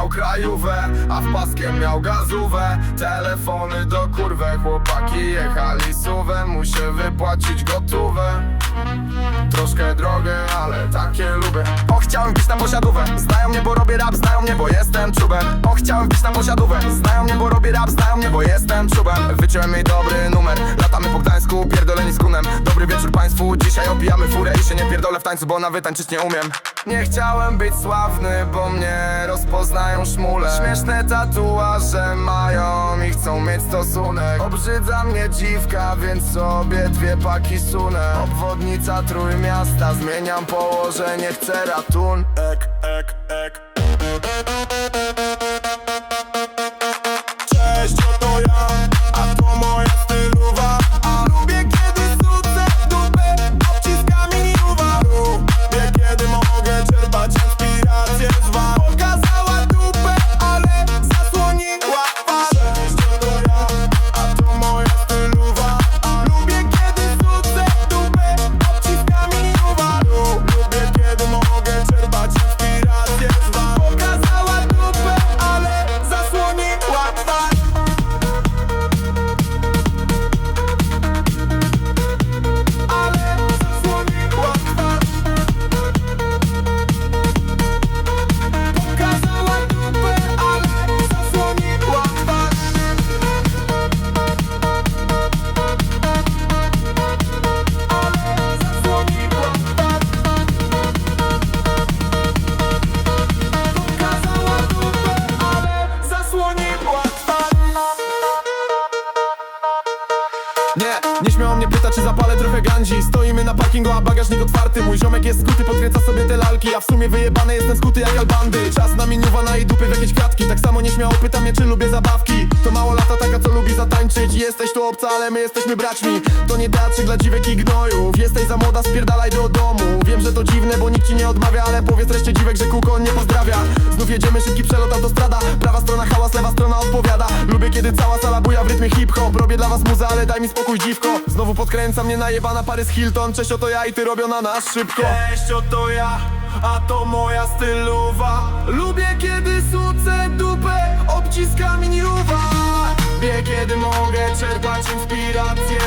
miał krajówę, a w paskiem miał gazówę. Telefony do kurwę, chłopaki jechali suwem Muszę wypłacić gotówę. Troszkę drogę, ale takie lubię. O, chciałem bić na posiadówę. Znają mnie, bo robię rap, znają mnie, bo jestem czubem. O, chciałem bić na posiadówę. Znają mnie, bo robię rap, znają mnie, bo jestem czubem. Wyciąłem jej dobry numer Pierdoleni z kunem Dobry wieczór państwu, dzisiaj obijamy furę I się nie pierdolę w tańcu, bo na wytańczyć nie umiem. Nie chciałem być sławny, bo mnie rozpoznają szmule. Śmieszne tatuaże mają i chcą mieć stosunek. Obrzydza mnie dziwka, więc sobie dwie paki sunę. Obwodnica Trójmiasta, zmieniam położenie, chcę ratun Ek, ek, ek czy zapalę trochę gandzi Stoimy na parkingu, a bagażnik otwarty. Mój ziomek jest skuty, podkręca sobie te lalki. A w sumie wyjebany jestem skuty jak albandy Czas na miniuwa na jej dupy w jakieś kratki. Tak samo nieśmiało pyta mnie, czy lubię zabawki. To mało lata lubi zatańczyć. Jesteś tu obca, ale my jesteśmy braćmi. To nie teatrzyk dla dziwek i gnojów. Jesteś za młoda, spierdalaj do domu. Wiem, że to dziwne, bo nikt ci nie odmawia Ale powiedz reszcie dziwek, że kółko nie pozdrawia. Znów jedziemy, szybki przelot, autostrada. Prawa strona hałas, lewa strona odpowiada. Lubię, kiedy cała sala buja w rytmie hip-hop. Robię dla was muzę, ale daj mi spokój dziwko. Znowu podkręca mnie najebana Paris Hilton. Cześć, oto ja i ty robią na nas szybko. Cześć, oto ja, a to moja stylowa. Lubię, kiedy sucę dupę obciska miniuwa Wie, kiedy mogę czerpać inspirację